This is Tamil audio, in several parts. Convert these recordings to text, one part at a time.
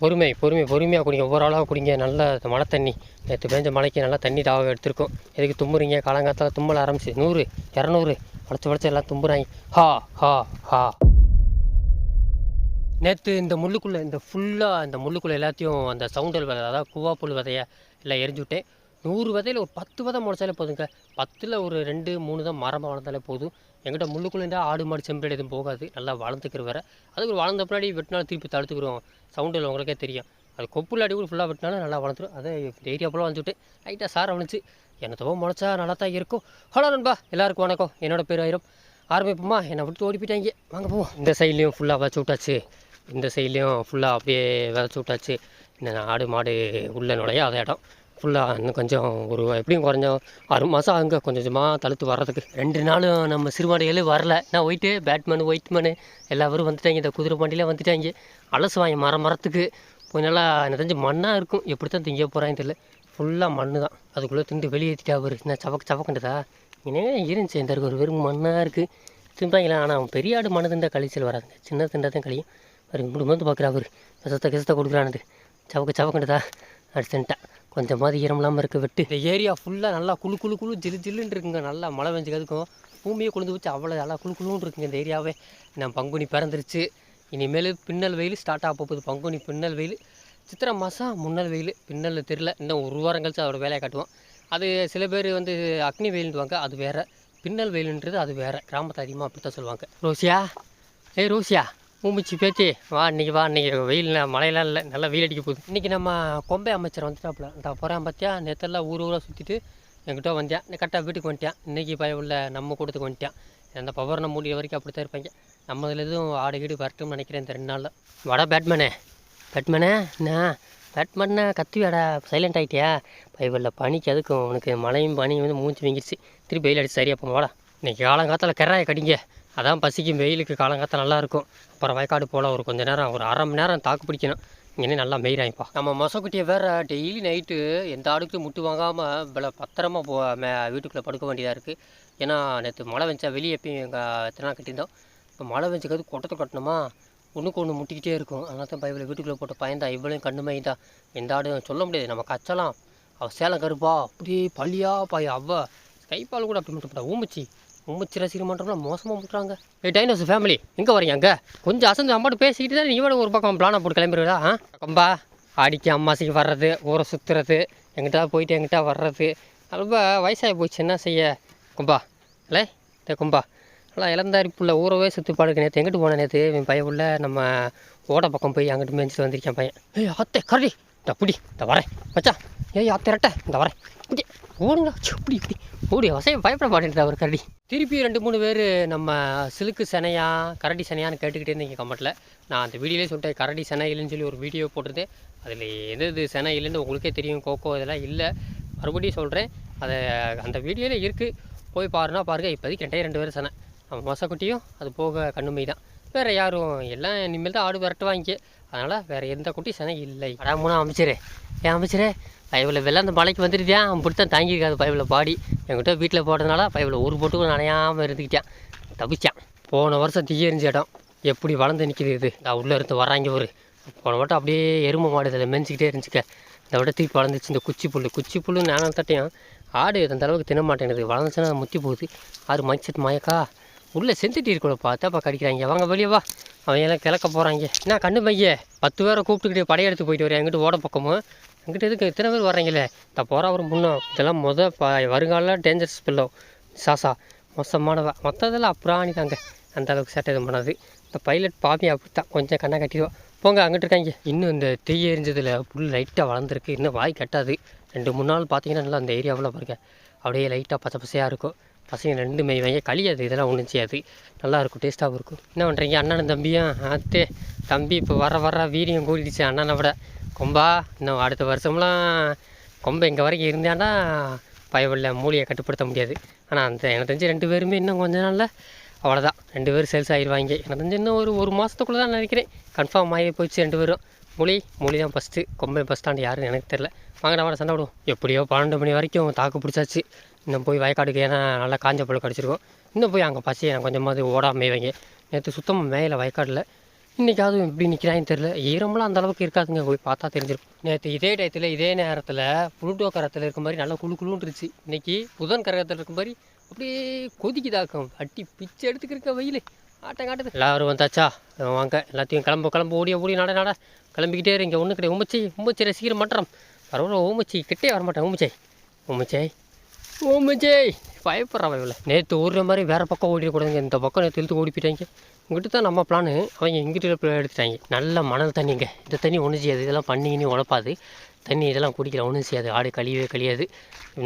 பொறுமை பொறுமை பொறுமையாக குடிங்க. ஒவ்வொரு ஆளாக குடிங்க. நல்ல மழை தண்ணி நேற்று பெஞ்ச மழைக்கு நல்லா தண்ணி தாக எடுத்திருக்கோம். எதுக்கு தும்புறீங்க? காலங்காலத்தில் தும்மல ஆரம்பிச்சு. நூறு இரநூறு வளச்சு வளச்சு எல்லாம் தும்புறாங்க. ஹா ஹா ஹா. நேற்று இந்த முள்ளுக்குள்ளே இந்த ஃபுல்லாக இந்த முள்ளுக்குள்ளே எல்லாத்தையும் அந்த சவுண்டல் விதை அதாவது கூவா புல் விதையை எல்லாம் எரிஞ்சு விட்டேன். நூறு விதையில் ஒரு பத்து விதை முளைச்சாலே போதுங்க. பத்தில் ஒரு ரெண்டு மூணு தான் மரமாக வளர்ந்தாலே போதும். எங்கிட்ட முள்ளுக்குள்ளே இருந்தால் ஆடு மாடு செம்பேடு எதுவும் போகாது. நல்லா வளர்ந்துக்கிற வேறு. அதுக்கு வளர்ந்த பின்னாடி வெட்டினாலும் திருப்பி தடுத்துக்கிறோம் சவுண்டில் உங்களுக்கே தெரியும். அது கொப்புல அடி கூட ஃபுல்லாக வெட்டினாலும் நல்லா வளர்ந்துரும். அதே ஏரியா ஃபுல்லாக வந்துட்டு லைட்டாக சார் அவனுச்சு என்னத்தவோ முளைச்சா நல்லா தான் இருக்கும். ஹலோ நண்பா எல்லாருக்கும் வணக்கம். என்னோட பேர் ஆயிரம் ஆரம்பிப்போமா? என்னை விட்டு ஓடி போயிட்டாங்க வாங்க போவோம். இந்த சைட்லேயும் ஃபுல்லாக விதச்சி விட்டாச்சு. இந்த சைட்லேயும் ஃபுல்லாக அப்படியே விதச்சி விட்டாச்சு. இந்த ஆடு மாடு உள்ள அதை இடம். ஃபுல்லாக இன்னும் கொஞ்சம் ஒரு எப்படியும் குறைஞ்சம் ஆறு மாதம் ஆகுங்க. கொஞ்சம் கொஞ்சமாக தளர்த்து வர்றதுக்கு. ரெண்டு நாளும் நம்ம சிறுமாடுகளே வரல. நான் ஒயிட்டு பேட்மேனு ஒயிட்மேனு எல்லாரும் வந்துட்டாங்க. இந்த குதிரை பாண்டியில் வந்துட்டாங்க. அலசுவாங்க மரம் மரத்துக்கு. கொஞ்சம் நல்லா எனக்கு தெரிஞ்சு மண்ணாக இருக்கும். எப்படி தான் திங்க போகிறான்னு தெரியல. ஃபுல்லாக மண்ணு தான் அதுக்குள்ளே திண்டு வெளியேற்றிட்டா அவர் என்ன சவக்கு சவக்குண்டதா இனிமே இருந்துச்சு. இந்த ஒரு வெறும் மண்ணாக இருக்குது திம்பாங்களா ஆனால் அவன் பெரிய ஆடு மண்ணு திண்டா கழிச்சல் வராதுங்க. சின்ன திண்டா தான் கழியும். அவர் இப்படி வந்து பார்க்குறா அவர் கிசத்தை கிசத்தை கொடுக்குறானது. சவக்கு சவக்குண்டதா அடிச்சுட்டா கொஞ்சமாவது ஈரமில்லாமல் இருக்க வெட்டு. இந்த ஏரியா ஃபுல்லாக நல்லா குளு குழு குளு ஜிலு ஜில்லுன்னு இருக்குங்க. நல்லா மழை பெஞ்சதுக்கும் பூமியை கொழுந்து வச்சு அவ்வளோ நல்லா குளு குளுன்னு இருக்குங்க இந்த ஏரியாவே. நான் பங்குனி பிறந்துருச்சு. இனிமேல் பின்னல் வெயில் ஸ்டார்ட் ஆக போகுது. பங்குனி பின்னல் வெயில். சித்திரை மாதம் முன்னல் வெயில். பின்னல் தெரில இன்னும் ஒரு வாரம் கழிச்சு அதோட வேலையை காட்டுவோம். அது சில பேர் வந்து அக்னி வெயில்ன்னுவாங்க. அது வேறு. பின்னல் வெயிலுன்றது அது வேறு. கிராமத்தை அதிகமாக அப்படி தான் சொல்லுவாங்க. ரோசியா? ஏய் ரோசியா? மூமிச்சு பேச்சு. வா இன்னைக்கு வா இன்னைக்கு வெயில் மழையெல்லாம் இல்லை நல்லா வெயில் அடிக்க போகுது. இன்றைக்கி நம்ம கொம்பை அமைச்சர் வந்துட்டாப்புல. நான் போகிறேன் பார்த்தியா நேற்றெல்லாம் ஊர் ஊராக சுற்றிட்டு என்கிட்ட வந்தேன் கரெக்டாக வீட்டுக்கு வந்துட்டேன் இன்றைக்கி பய உள்ள நம்ம கூட்டத்துக்கு வந்துட்டேன் அந்த பவர்னை மூடிய வரைக்கும் அப்படி தான் இருப்பாங்க. நம்ம இதில் எதுவும் ஆடு கீடு வரட்டும்னு நினைக்கிறேன் இந்த ரெண்டு நாளில். வடா பேட்மேனே. பேட்மேனே என்ன? பேட்மேனே கத்தி வாடா சைலண்ட் ஆகிட்டியா பைபிளில் பனிக்கு அதுக்கும் உனக்கு மழையும் பனியும் வந்து மூஞ்சி வீங்கிடுச்சு திருப்பி வெயில் அடிச்சு சரியாக போங்க வாடா. இன்றைக்கி காலங்காலத்தில் கெராயை கடிங்க. அதான் பசிக்கும் வெயிலுக்கு காலங்காத்தால் நல்லாயிருக்கும் அப்புறம் வயக்காடு போல் ஒரு கொஞ்ச நேரம் ஒரு அரை மணி நேரம் தாக்கு பிடிக்கணும். இங்கே நல்லா மெயிராயிப்பா நம்ம மொசக்குட்டியை வேறு டெய்லி நைட்டு எந்த அடுக்கு முட்டு வாங்காமல் இவ்வளோ பத்திரமா போ மே வீட்டுக்குள்ளே படுக்க வேண்டியதாக இருக்குது ஏன்னா நேற்று மழை வெஞ்சா வெளியே எப்பயும் எங்கள் எத்தனை கட்டியிருந்தோம். இப்போ மழை வெஞ்சக்கிறது கொட்டத்தை கட்டணுமா ஒன்றுக்கு ஒன்று முட்டிக்கிட்டே இருக்கும். அதனால தான் இவ்வளோ வீட்டுக்குள்ளே போட்டு பயந்தா இவ்வளோ கண்ணு மைந்தா எந்த ஆடும் சொல்ல முடியாது. நம்ம கச்சலாம். அவள் சேலம் கருப்பா அப்படியே பள்ளியா பாய். அவ கைப்பால் கூட அப்படி மட்டும் ஊமிச்சி ரொம்ப ரசிகர் மன்றம்லாம் மோசமாக முட்டுறாங்க. ஏ டைனோஸ் ஃபேமிலி எங்கே வரீங்க அங்கே? கொஞ்சம் அசந்து அம்மாட்டு பேசிக்கிட்டு தான் இவ்வளோ ஒரு பக்கம் பிளானை போட்டு கிளம்பிடுவா ஆ? கம்பா ஆடிக்கு அம்மாசிக்கு வர்றது ஊரை சுற்றுறது எங்கிட்ட போயிட்டு எங்கிட்ட வர்றது. ரொம்ப வயசாகி போச்சு என்ன செய்ய? கும்பா. இல்லை டே கும்பா. நல்லா இளந்தாரி புள்ள ஊரவே சுற்றி பாடுக்கு நேற்று எங்கிட்டு போனேன் நேற்று என் பையன் உள்ள நம்ம ஓட பக்கம் போய் அங்கிட்டு மேய்ச்சிட்டு வந்திருக்கேன் பையன். ஏய் அத்தை கரடி. இந்த புடி இந்த வரேன். மச்சா ஏய் அத்தை ரெட்டை இந்த வரேன். இங்கே. ஓடுங்களா சுப்படி இப்படி ஓடி வசையை பயப்பட மாட்டேன்டா ஒரு கரடி. திருப்பி ரெண்டு மூணு பேர் நம்ம சிலுக்கு செனையா கரடி சனையான்னு கேட்டுக்கிட்டே இருந்தீங்க கமெண்ட்டில் நான் அந்த வீடியோலேயே சொல்லிட்டேன் கரடி செனை இல்லைன்னு சொல்லி ஒரு வீடியோ போட்டிருந்தேன். அதில் எது இது செனை இல்லைன்னு உங்களுக்கே தெரியும் கோகோ இதெல்லாம் இல்லை. மறுபடியும் சொல்கிறேன் அதை அந்த வீடியோவில் இருக்குது போய் பாருன்னா பாருங்கள் இப்போதைக்கு ரெண்டே ரெண்டு பேரும் செனை. நம்ம மொசக்குட்டியும் அது போக கண்ணுமை தான் வேறு யாரும் எல்லாம் இனிமேல் தான் ஆடு விரட்டுவாங்க. அதனால் வேறு எந்த குட்டி சனையும் இல்லை. அடாமூணா அமைச்சரே. ஏன் அமைச்சரே? பைபிளில் வெளில அந்த மலைக்கு வந்துருக்கியா? அப்படி பிடித்தான் தாங்கியிருக்காது பைபிளில் பாடி. என்கிட்ட வீட்டில் போட்டதுனால பைபிளில் ஒரு போட்டு கூட நனையாமல் இருந்துக்கிட்டான். தப்பிச்சான் போன வருஷம் தீ எரிஞ்ச இடம். எப்படி வளர்ந்து நிற்கிது இது? நான் உள்ளே இருந்து வராங்க ஒரு போன வட்டம் அப்படியே எருமை மாடு இதில் மெஞ்சிக்கிட்டே இருந்துச்சுக்க இந்த விட திருப்பி வளர்ந்துச்சு இந்த குச்சி புல் குச்சி புல் நானும் தட்டையும் ஆடு அந்த அளவுக்கு தின மாட்டேங்குது வளர்ந்துச்சுன்னா முத்தி போகுது. ஆறு மைச்சட் மயக்கா. உள்ளே செஞ்சுட்டு இருக்கணும். பார்த்தாப்பா கடிக்கிறாங்க. வாங்க வெளியே வா. எல்லாம் கிளக்க போகிறாங்க என்ன கண்ணு மைய. பத்து பேரை கூப்பிட்டுக்கிட்டு படையெடுத்து போயிட்டு வரேன் எங்கிட்ட ஓட பக்கமும் எங்கிட்ட எதுக்கு? இத்தனை பேர் வர்றீங்களே. இந்த போகிற ஒரு முன்னும் இதெல்லாம் முத ப வருங்கால டேஞ்சரஸ் பில்லோ சாசா மோசமானவ. மொத்தத்தில் அப்புறாணி தாங்க. அந்த அளவுக்கு சேட்டை எதுவும் பண்ணாது. இந்த பைலட் பாப்பி அப்படித்தான். கொஞ்சம் கண்ணை கட்டிடுவா. போங்க அங்கிட்டு இருக்காங்க. இன்னும் இந்த தீ எரிஞ்சதில் புல் லைட்டாக வளர்ந்துருக்கு. இன்னும் வாய் கட்டாது. ரெண்டு மூணு நாள் பார்த்தீங்கன்னா நல்லா அந்த ஏரியாவில் பாருங்க. அப்படியே லைட்டாக பச்சை பசையாக இருக்கும். பசங்க ரெண்டு மெய்வாங்க கழியாது இதெல்லாம் ஒன்றும் செய்யாது. நல்லாயிருக்கும் டேஸ்ட்டாகவும் இருக்கும். என்ன பண்ணுறீங்க அண்ணனும் தம்பியும்? அத்தே தம்பி இப்போ வர வர வீரியம் கூடிடுச்சு அண்ணனை விட. கொம்பா இன்னும் அடுத்த வருஷம்லாம் கொம்பை இங்கே வரைக்கும் இருந்தான்னா பயவில்லை மூலியை கட்டுப்படுத்த முடியாது. ஆனால் அந்த எனக்கு தெரிஞ்சு ரெண்டு பேருமே இன்னும் கொஞ்ச நாளில் அவ்வளோதான் ரெண்டு பேரும் சேல்ஸ் ஆகிடுவாங்க எனக்கு தெரிஞ்சு இன்னும் ஒரு ஒரு மாதத்துக்குள்ளே தான் நினைக்கிறேன். கன்ஃபார்ம் ஆகி போயிடுச்சு ரெண்டு பேரும். மூலி மூலி தான் ஃபஸ்ட்டு கொம்பை ஃபஸ்ட்டாண்டு யாருன்னு எனக்கு தெரில வாங்கடா வாட சண்டை விடுவோம் எப்படியோ பன்னெண்டு மணி வரைக்கும் தாக்கு பிடிச்சாச்சு. இன்னும் போய் வயக்காடுக்கு ஏன்னா நல்லா காஞ்ச புல் கிடச்சிருக்கும். இன்னும் போய் அங்கே பசி எனக்கு கொஞ்சமாவது ஓடாமல் மேய்வாங்க. நேற்று சுத்தமாக மேயில வயக்காடில். இன்றைக்காவது எப்படி நிற்கிறான்னு தெரில ஈரமெல்லாம் அந்த அளவுக்கு இருக்காதுங்க. போய் பார்த்தா தெரிஞ்சிருக்கும். நேற்று இதே டயத்தில் இதே நேரத்தில் புளுட்டோ கரத்தில் இருக்க மாதிரி நல்லா குளு குளுன்னு இருந்துச்சு. இன்னைக்கு புதன் கரகத்தில் இருக்க மாதிரி அப்படியே கொதிக்குதாக்கும் அட்டி பிச்சை எடுத்துக்கிருக்க வெயில். ஆட்டம் காட்டுது. எல்லாரும் வந்தாச்சா? வாங்க. எல்லாத்தையும் கிளம்பு கிளம்பு. ஓடிய ஓடி நட நட. கிளம்பிக்கிட்டே இங்கே ஒன்று கிடையாது உமச்சி உமச்சி ரசிக்கிற மாட்டோம் பரவாயில்ல ஓமச்சி கிட்டே வர மாட்டேன் ஓமச்சை ஓ ஓமச்சை பயப்படுறான் இவ்வளோ நேற்று ஓடுற மாதிரி வேறு பக்கம் ஓடிடக்கூடாதுங்க. இந்த பக்கம் நேற்று இழுத்து ஓடி போயிட்டாங்க இங்கிட்ட தான் நம்ம பிளானு அவங்க எங்கிட்ட எடுத்துட்டாங்க. நல்ல மணல் தண்ணிங்க. இந்த தண்ணி ஒன்றும் செய்யாது. இதெல்லாம் பண்ணிங்கன்னு உழப்பாது. தண்ணி இதெல்லாம் குடிக்கல. ஒன்றும் செய்யாது. ஆடு கழியவே கழியாது.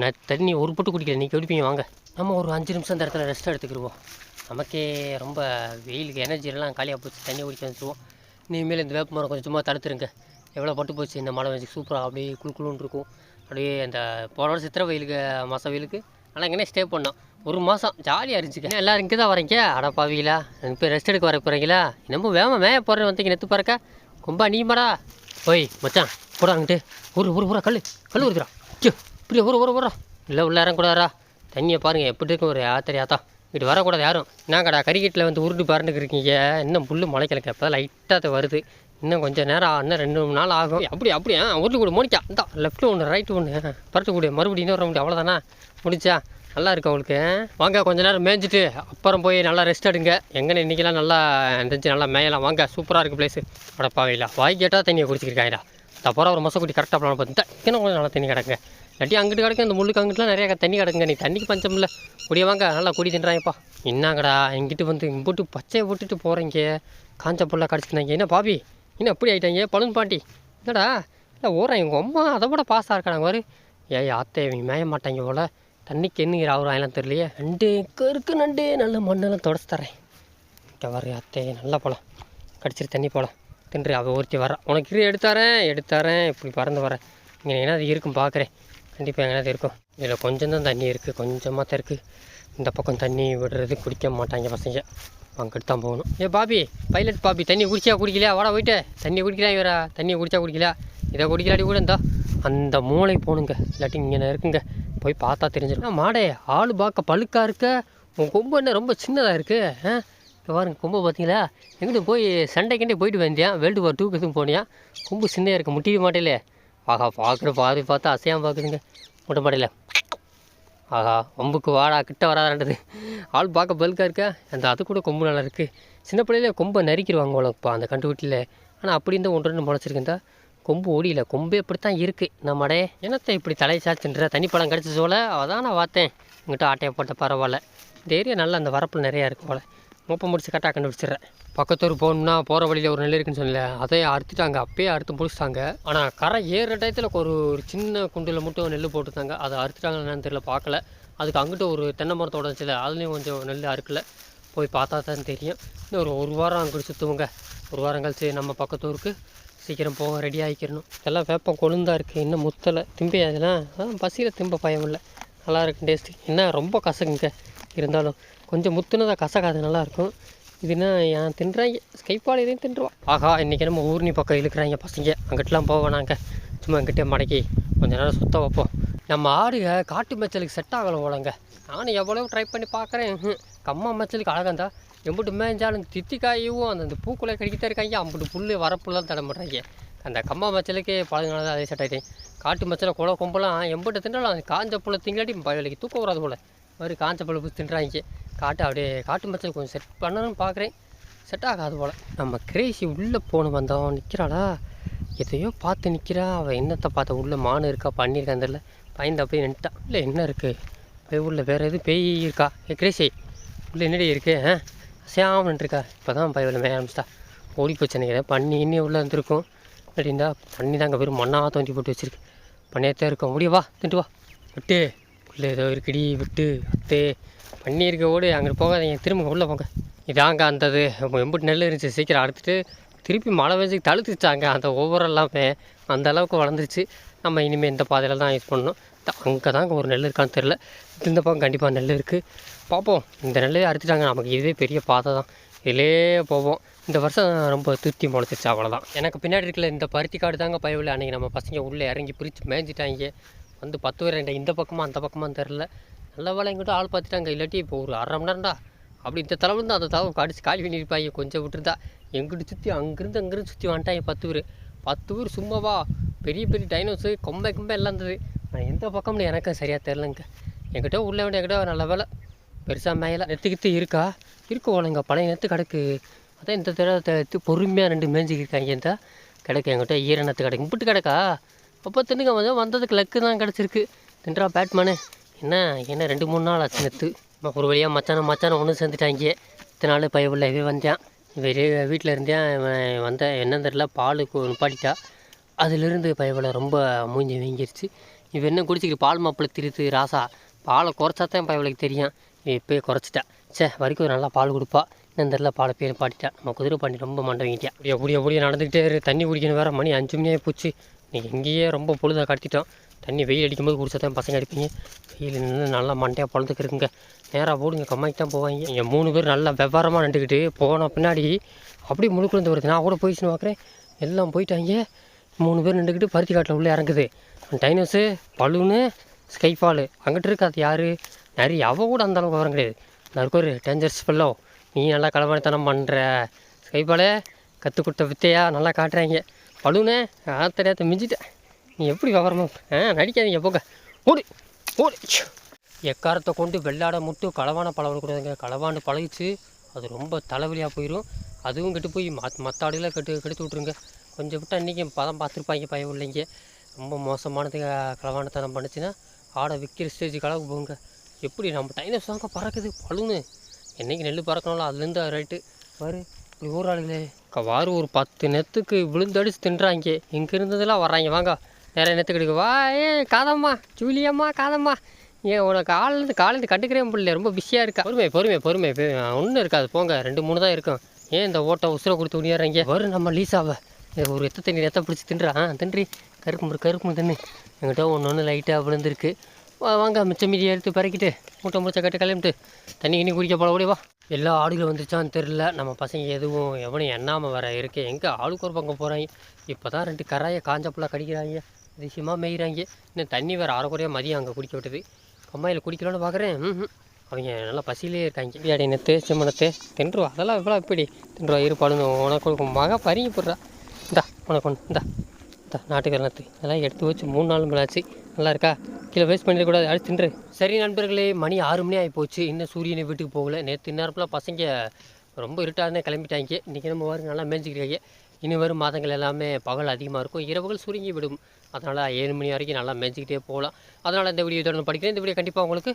நான் தண்ணி ஒரு பொட்டு குடிக்கல. நீங்கள் குடிப்பீங்க. வாங்க. நம்ம ஒரு அஞ்சு நிமிஷம் இந்த இடத்துல ரெஸ்ட் எடுத்துக்கிடுவோம் நமக்கே ரொம்ப வெயிலுக்கு எனர்ஜிலாம் காலியாக போச்சு. தண்ணி குடிக்க வந்துடுவோம் இனிமேல் இந்த வேப்ப மரம் கொஞ்சம் சும்மா தடுத்துருங்க. எவ்வளோ பட்டு போச்சு. இந்த மழை வச்சு சூப்பராக அப்படியே குளு குளுன்னு இருக்கும். அப்படியே அந்த போன வருஷம் சித்திரை வெயிலுக்கு மாதம் வெயிலுக்கு ஆனால் இங்கே ஸ்டே பண்ணோம். ஒரு மாதம் ஜாலியாக இருந்துச்சுங்க. எல்லோரும் இங்கே தான் வரீங்க அடா பாவீங்களா இப்போ ரெஸ்ட் எடுக்க வர போகிறீங்களா நம்ம வேம மேய போகிறேன் வந்தீங்க நெத்து பறக்க கும்பா நீ மாடா. ஓய் மச்சான் கூட அங்கிட்டு. ஒரு ஒரு ஊரா கல் கல் வருதுடா ஐயோ இப்படி ஒரு ஒரு ஊரா இல்லை உள்ள இறங்கக்கூடாதா தண்ணியை பாருங்கள் எப்படி இருக்கும் ஒரு ஆத்தரி ஆத்தா. இங்கிட்டு வரக்கூடாது யாரும். என்னங்கடா கறிக்கட்டில் வந்து உருண்டு பறந்துக்கு இருக்கீங்க? இன்னும் புல் முளைக்கலக்க. இப்போ லைட்டாக வருது. இன்னும் கொஞ்சம் நேரம் இன்னும் ரெண்டு மூணு நாள் ஆகும். அப்படி அப்படியா உருட்டு கூட மோனிக்கா. இந்த லெஃப்ட்டு ஒன்று ரைட்டு ஒன்று பரட்டு கூட மறுபடியும் இன்னொரு முடியும் அவ்வளோதானா முடிச்சா நல்லா இருக்கு அவங்களுக்கு வாங்க கொஞ்ச நேரம் மேய்ஞ்சிட்டு அப்புறம் போய் நல்லா ரெஸ்ட் எடுங்க. எங்கன்னு இன்றைக்கெல்லாம் நல்லா இருந்துச்சு நல்லா மேயலாம். வாங்க சூப்பராக இருக்குது பிளேஸு அடப்பாவையில் வாய் கேட்டால் தண்ணியை குடிச்சிருக்காங்கடா அப்புறம் ஒரு மசக்குட்டி கரெக்டாக பிளான் பார்த்து இன்னும் கொஞ்சம் நல்லா தண்ணி கிடக்குங்க இல்லாட்டி அங்கிட்டு கிடக்கு இந்த முள்ளுக்கு அங்கிட்டுலாம் நிறையா தண்ணி கிடக்குங்க. நீ தண்ணிக்கு பஞ்சம் இல்லை. குடிய வாங்க நல்லா குடி தின்றாங்கப்பா என்னங்கடா எங்கிட்டு வந்து இங்கிட்டு பச்சையை விட்டுட்டு போகிறீங்க காஞ்ச புல்ல கடிச்சிருந்தாங்க என்ன பாபி? என்ன எப்படி ஆயிட்டாங்க? பழுன் பாண்டி. என்னடா? இல்லை ஓடுறேன்? எங்கள் அம்மா அதை விட பாஸாக இருக்காங்க வரு ஏய் ஆத்தே இவங்க மேய மாட்டாங்க போல. தண்ணிக்கு என்னங்கிற அவர் எல்லாம் தெரியலையே. நண்டு கருக்கு நண்டு நல்ல மண்ணெல்லாம் தொடச்சு தரேன். இங்கே வரு அத்தே நல்லா போகலாம் கடிச்சிட்டு தண்ணி போகலாம் தின்று அவள் ஒருத்தி வரான் உனக்கு இரு எடுத்தாரேன் எடுத்தாரேன் இப்படி பறந்து வரேன் இங்கே என்ன அது இருக்கும் பார்க்குறேன் கண்டிப்பாக எங்கேனாவது இருக்கும். இதில் கொஞ்சம் தான் தண்ணி இருக்குது கொஞ்சமாக தான் இருக்குது இந்த பக்கம் தண்ணி விடுறது குடிக்க மாட்டாங்க பசங்க. அங்கிட்டு தான் போகணும். ஏ பாபி பைலட் பாபி தண்ணி குடிச்சா குடிக்கலையா? வாடா போயிட்டு. தண்ணி குடிக்கலாம் இவரா? தண்ணி குடிச்சா குடிக்கல இதை குடிக்கலாடி கூட இருந்தா அந்த மூளை போகணுங்க இல்லாட்டி இங்கே இருக்குங்க. போய் பார்த்தா தெரிஞ்சிடும். மாடே ஆள் பார்க்க பழுக்கா இருக்க? உன் கொம்பு என்ன ரொம்ப சின்னதாக இருக்குது ஆ? இப்போ பாருங்க கொம்பு பார்த்தீங்களா? எங்கிட்ட போய் சண்டைக்கிட்டே போயிட்டு வந்தேன் வேர்ல்டு வார் டூக்கு எதுவும் போனியா? கொம்பு சின்னதாக இருக்க முட்டிக்க மாட்டேலே. ஆஹா பார்க்குற பாதி பார்த்தா அசையாமல் பார்க்குதுங்க. முட்டை மாட்டேல ஆஹா கொம்புக்கு வாடா கிட்ட வராதான்றது. ஆள் பார்க்க பல்காக இருக்கா? அந்த அது கூட கொம்பு நல்லா இருக்குது சின்ன பிள்ளையில கொம்பை நறுக்கிடுவாங்க உனக்குப்பா அந்த கண்டுக்குட்டியில் ஆனால் அப்படி இருந்தால் ஒன்று ரெண்டு முளைச்சிருக்குந்தா கொம்பு ஓடியில கொம்பே இப்படித்தான் இருக்குது நம்மடே என்னத்தை இப்படி தலை சாச்சுன்ற தண்ணி பழம் கிடச்சி சோல? அதான் நான் பார்த்தேன். உங்கள்கிட்ட ஆட்டையை போட்ட பரவாயில்ல. இந்த ஏரியா நல்லா அந்த வரப்பில் நிறையா இருக்கு போல. மூப்பை முடிச்சு கரெக்டாக கண்டுபிடிச்சிடுறேன். பக்கத்தூர் போகணுன்னா போகிற வழியில் ஒரு நெல் இருக்குன்னு சொல்லல அதையே அறுத்துட்டாங்க. அப்பயே அறுத்து முடிச்சிட்டாங்க. ஆனால் கரை ஏறுற டயத்தில் ஒரு ஒரு சின்ன குண்டில் மட்டும் நெல் போட்டுருந்தாங்க. அதை அறுத்துட்டாங்கன்னு என்னன்னு தெரியல பார்க்கல. அதுக்கு அங்கிட்ட ஒரு தென்னை மரத்தோட இருந்துச்சுல அதுலேயும் கொஞ்சம் நெல் அறுக்கல. போய் பார்த்தா தான் தெரியும். இன்னும் ஒரு ஒரு வாரம் அங்கிட்டு சுற்றுவோங்க ஒரு வாரம் கழிச்சு நம்ம பக்கத்தூருக்கு சீக்கிரம் போக ரெடி ஆகிக்கிறணும் எல்லாம் வேப்பம் கொழுந்தாக இருக்குது இன்னும் முத்தலை. திம்பி அதெல்லாம் பசியில் திம்ப பயம் இல்லை நல்லா இருக்கு டேஸ்ட்டு. என்ன ரொம்ப கசக்குங்க. இருந்தாலும் கொஞ்சம் முத்துனதாக கசக்காது நல்லாயிருக்கும் இதுனா என் தின்றாங்க ஸ்கைப்பால் இதையும் தின்றுவான். ஆஹா இன்றைக்கி நம்ம ஊர்னி பக்கம் இழுக்கிறாங்க பசங்க. அங்கிட்டலாம் போவேனாங்க சும்மா இங்கிட்டே மடக்கி கொஞ்சம் நேரம் சுத்த வைப்போம். நம்ம ஆடுக காட்டு மேய்ச்சலுக்கு செட் ஆகலை போலங்க. நானும் எவ்வளோ ட்ரை பண்ணி பார்க்குறேன் கம்மா மேய்ச்சலுக்கு அழகாந்தா. எம்பிட்டு மேய்ஞ்சாலும் தித்திக்காயும் அந்த அந்த பூக்குள்ளே கடிக்கிட்டே இருக்காங்க. அம்பிட்டு புல் வரப்புலாம் மாட்டாங்க. அந்த கம்மா மச்சலுக்கே பழகினால தான் அதே செட் ஆகிட்டேன் காட்டு மச்சல குள கொம்பெல்லாம் எம்பிட்டு தின்னாலும் அந்த காஞ்ச புள்ள திங்காட்டி பயலுக்கு தூக்கம் வராது போல். மாதிரி காஞ்ச புள்ள போய் தின்றாங்க. காட்டு அப்படியே காட்டு மச்சல் கொஞ்சம் செட் பண்ணணும்னு பார்க்குறேன் செட் ஆகாது போல். நம்ம கிரேசி உள்ளே போன வந்தோம் நிற்கிறாளா எதையோ பார்த்து நிற்கிறா அவள் என்னத்தை பார்த்தா உள்ளே மானு இருக்கா பண்ணியிருக்கான் தெரியல. பயந்து அப்படியே நின்ட்டான் இல்லை என்ன இருக்குது போய் உள்ள வேறு எதுவும் பேய் இருக்கா? ஏ கிரேசி உள்ளே என்னடி இருக்கு? ஆ? சேமன் இருக்கா இப்போ தான் பயவில் மேய ஆரம்பிச்சிட்டா. ஓடி போச்சு எனக்கு. பண்ணி இன்னி உள்ளே இருந்திருக்கும் அப்படின்னா தண்ணி தாங்க வெறும் மண்ணாக தோண்டி போட்டு வச்சிருக்கு. தான் இருக்கும். முடிய வா திண்டு வா. விட்டு. உள்ளே ஏதோ இருக்குடி விட்டு அத்தே. பண்ணியிருக்க ஓடு அங்கே போகாதீங்க. திரும்ப உள்ளே போங்க. இதாங்க அந்தது. எம்பிட்டு நெல் இருந்துச்சு. சீக்கிரம் அடுத்துட்டு திருப்பி மழை பெஞ்சு தழுத்துச்சாங்க அந்த ஒவ்வொரு எல்லாமே அந்த அளவுக்கு வளர்ந்துருச்சு. நம்ம இனிமேல் இந்த பாதையில் தான் யூஸ் பண்ணணும். அங்கே தான் ஒரு நெல் இருக்கான்னு தெரில இந்த பக்கம் கண்டிப்பாக நெல் இருக்குது பார்ப்போம் இந்த நெல்லே அறுத்துட்டாங்க. நமக்கு இதுவே பெரிய பாதை தான். இதிலே போவோம். இந்த வருஷம் ரொம்ப திருப்தி முளைச்சிருச்சு. அவ்வளோதான் எனக்கு பின்னாடி இருக்கிற இந்த பருத்தி காடு தாங்க பயவில் அன்றைக்கி நம்ம பசங்க உள்ளே இறங்கி பிரித்து மேய்ஞ்சிட்டாங்க. வந்து பத்து பேர் இந்த பக்கமாக அந்த பக்கமாக தெரில நல்ல வேலை எங்கிட்ட ஆள் பார்த்துட்டாங்க. இல்லாட்டி இப்போ ஒரு அரை மணி நேரம்டா. அப்படி இந்த தலை அந்த தலைவன் கடிச்சு காலி பண்ணியிருப்பாங்க கொஞ்சம் விட்டுருந்தா. எங்கிட்ட சுற்றி அங்கேருந்து அங்கேருந்து சுற்றி வந்துட்டாங்க பத்து பேர். பத்து பேர் சும்மாவா? பெரிய பெரிய டைனோஸு கொம்பை கொம்பை எல்லாம் இருந்தது. நான் எந்த பக்கம்னு எனக்கு சரியாக தெரிலங்க என்கிட்ட உள்ள வேண்டிய என்கிட்ட நல்ல வேலை பெருசாக மேலே நெத்துக்கிட்டு இருக்கா? இருக்கு ஓலைங்க பழைய நேற்று கிடக்கு. அதான் இந்த தடவை எடுத்து பொறுமையாக ரெண்டு மேய்ஞ்சிக்கிருக்காங்க இந்த. கிடக்கு என்கிட்ட ஈரநத்து கிடக்கு. இம்பிட்டு கிடக்கா? அப்போ தின்னுங்க வந்து வந்ததுக்கு லக்கு தான் கிடச்சிருக்கு. தின்றா பேட்மேனு என்ன என்ன ரெண்டு மூணு நாள் ஆச்சு நெத்து. ஒரு வழியாக மச்சான மச்சான ஒன்று சேர்ந்துட்டாங்க. இத்தனை நாள் பயவுள்ள வந்தேன். வந்தான் வெளியே வீட்டில் இருந்தேன். இவன் வந்த என்னன்னு தெரில பால் நிப்பாட்டிட்டா. அதிலிருந்து பயவுல ரொம்ப மூஞ்சி வீங்கிருச்சு. இவன் என்ன குடிச்சிக்கிட்டு பால் மாப்பிள்ளை திருத்து ராசா. பாலை குறைச்சா தான் பயவுளுக்கு தெரியும். இப்போயே குறைச்சிட்டா. ச்சே வரைக்கும் நல்லா பால் கொடுப்பா. இன்னும் தெரில பாலை பேர் பாட்டிட்டா நம்ம குதிரை பாண்டி ரொம்ப மண்டை வாங்கிட்டா. அப்படியே அப்படியே அப்படியே நடந்துக்கிட்டே தண்ணி குடிக்கணும் வேறு. மணி அஞ்சு மணியாக போச்சு. நீ இங்கேயே ரொம்ப பொழுதாக கடத்திட்டோம். தண்ணி வெயில் அடிக்கும்போது குடிச்சா தான் பசங்க அடிப்பீங்க. வெயில் நின்று நல்லா மண்டையாக பொழுதுக்கு இருக்குங்க நேராக போடுங்க கம்மாய்க்கு தான் போவாங்க இங்கே மூணு பேர் நல்லா வெவ்வாரமாக நின்றுக்கிட்டு போன பின்னாடி அப்படியே முழுக்குழந்து வருது. நான் கூட போயிடுச்சுன்னு பார்க்குறேன் எல்லாம் போயிட்டாங்க மூணு பேர் நின்றுக்கிட்டு பருத்தி காட்டில் உள்ளே இறங்குது. டைனோஸு பலூனு ஸ்கைஃபாலு. அங்கிட்டு இருக்காது யார்? நிறைய அவள் கூட அந்த அளவுக்கு வரம் கிடையாது. நான் ஒரு டேஞ்சர்ஸ் ஃபெல்லோ நீ நல்லா களவாணித்தனம் பண்ணுற ஸ்கைஃபாலே கற்றுக் கொடுத்த வித்தையாக நல்லா காட்டுறாங்க பலூனே ஆத்தடையாத்த மிஞ்சிட்டேன். எப்படி விவரமா ஆ நடிக்காதீங்க போங்க. ஓடு ஓடு எக்காரத்தை கொண்டு வெள்ளாட முட்டு களவான பழம் கூடாதுங்க களவாண்டு பழகிச்சு அது ரொம்ப தலைவலியாக போயிடும் அதுவும் கெட்டு போய் மத் மற்ற ஆடுகளை கெட்டு கெடுத்து விட்ருங்க கொஞ்சம் விட்டு இன்றைக்கி பதம் பார்த்துருப்பாங்க பயம் இல்லைங்க ரொம்ப மோசமானது களவானத்தனம் களவாண்டத்தனம் பண்ணுச்சுன்னா ஆடை விற்கிற ஸ்டேஜ் கலவு போங்க எப்படி நம்ம டைனஸ் தாங்க பறக்குது? பழுன்னு. என்றைக்கு நெல் பறக்கணும்ல? அதுலேருந்து ரைட்டு வரு இப்படி ஊராளுங்களே ஆளுங்களே வாரு ஒரு பத்து நேரத்துக்கு விழுந்தடிச்சு தின்றாங்க. இங்கே இருந்ததெல்லாம் வர்றாங்க. வாங்க. நிறைய நெத்து கிடைக்கு? வா ஏ காதம்மா ஜூலியம்மா காதம்மா. ஏன் உனக்கு ஆளுந்து காலேருந்து கண்டுக்கிறேன் பிள்ளை ரொம்ப பிஸியாக இருக்கா? பொறுமை பொறுமை பொறுமை ஒன்றும் இருக்காது போங்க. ரெண்டு மூணு தான் இருக்கும். ஏன் இந்த ஓட்டை உசுரை கொடுத்து உணியாறீங்க வரும் நம்ம லீசாவை. ஒரு எத்த தண்ணி எத்த பிடிச்சி தின்றான் தின்றி. கருப்பு முறு கருப்பு தின்னு. என்கிட்ட ஒன்று ஒன்று லைட்டாக விழுந்துருக்கு. வாங்க மிச்ச மீதி எடுத்து பறக்கிட்டு மூட்டை முடிச்ச கட்டு கிளம்பிட்டு தண்ணி கிண்ணி குடிக்க போல ஓடி வா. எல்லா ஆடுகளும் வந்துருச்சான்னு தெரில நம்ம பசங்க எதுவும் எவனும் எண்ணாமல் வர இருக்கு. எங்கே ஆளுக்கு ஒரு பக்கம் போகிறாங்க இப்போ தான் ரெண்டு கராயை காஞ்ச புள்ள கடிக்கிறாங்க. அதிசயமாக மேய்கிறாங்க இன்னும் தண்ணி வேறு அரைக்குறையாக மதியம் அங்கே குடிக்க விட்டது. கம்மாயில் குடிக்கலாம்னு பார்க்குறேன். அவங்க நல்லா பசியிலே இருக்காங்க. இப்படி நெத்து செம்மனத்து தின்றுவா? அதெல்லாம் இவ்வளோ இப்படி. தின்றுவா? இருப்பாளுன்னு உனக்கு ஒரு மக பறிங்க போடுறா. இந்தா உனக்கு ஒன்று. இந்தா. இந்தா நாட்டுக்கர் நத்து அதெல்லாம் எடுத்து வச்சு மூணு நாள் மேலாச்சு நல்லா இருக்கா? கீழே வேஸ்ட் பண்ணிடக்கூடாது அடுத்து தின்று. சரி நண்பர்களே மணி ஆறு மணி ஆகி போச்சு இன்னும் சூரியனை வீட்டுக்கு போகல. நேற்று நேரத்தில் பசங்க ரொம்ப இருட்டாக கிளம்பிட்டாங்க. இன்றைக்கி நம்ம வாரம் நல்லா மேய்ஞ்சிக்கிறாங்க இனி வரும் மாதங்கள் எல்லாமே பகல் அதிகமாக இருக்கும். இரவுகள் சுருங்கி விடும். அதனால் ஏழு மணி வரைக்கும் நல்லா மேய்ஞ்சிக்கிட்டே போகலாம். அதனால் இந்த வீடியோ தொடர்ந்து படிக்கிறேன். இந்த வீடியோ கண்டிப்பாக உங்களுக்கு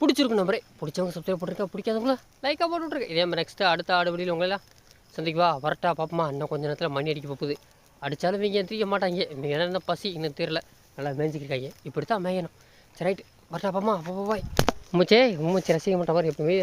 பிடிச்சிருக்கும் நம்பரே. பிடிச்சவங்க சப்ஸ்கிரைப் போட்டிருக்கா பிடிக்காதவங்களா? லைக்காக போட்டு இதே மாதிரி நெக்ஸ்ட்டு அடுத்த ஆடு வழியில் உங்களெல்லாம் சந்திக்குவா வரட்டா பாப்பமா. இன்னும் கொஞ்சம் நேரத்தில் மணி அடிக்க போகுது. அடித்தாலும் இங்கே எந்திரிக்க மாட்டாங்க? இங்கே என்ன பசி? இன்னும் தெரியல. நல்லா மேய்ஞ்சிக்கிருக்காங்க. இப்படி தான் மேயணும். சரி ரைட்டு வரட்டா பாப்பமா. அப்போ பாய். உம்மச்சே உம்மச்சி ரசிக்க மாட்டேன் மாதிரி எப்பவுமே.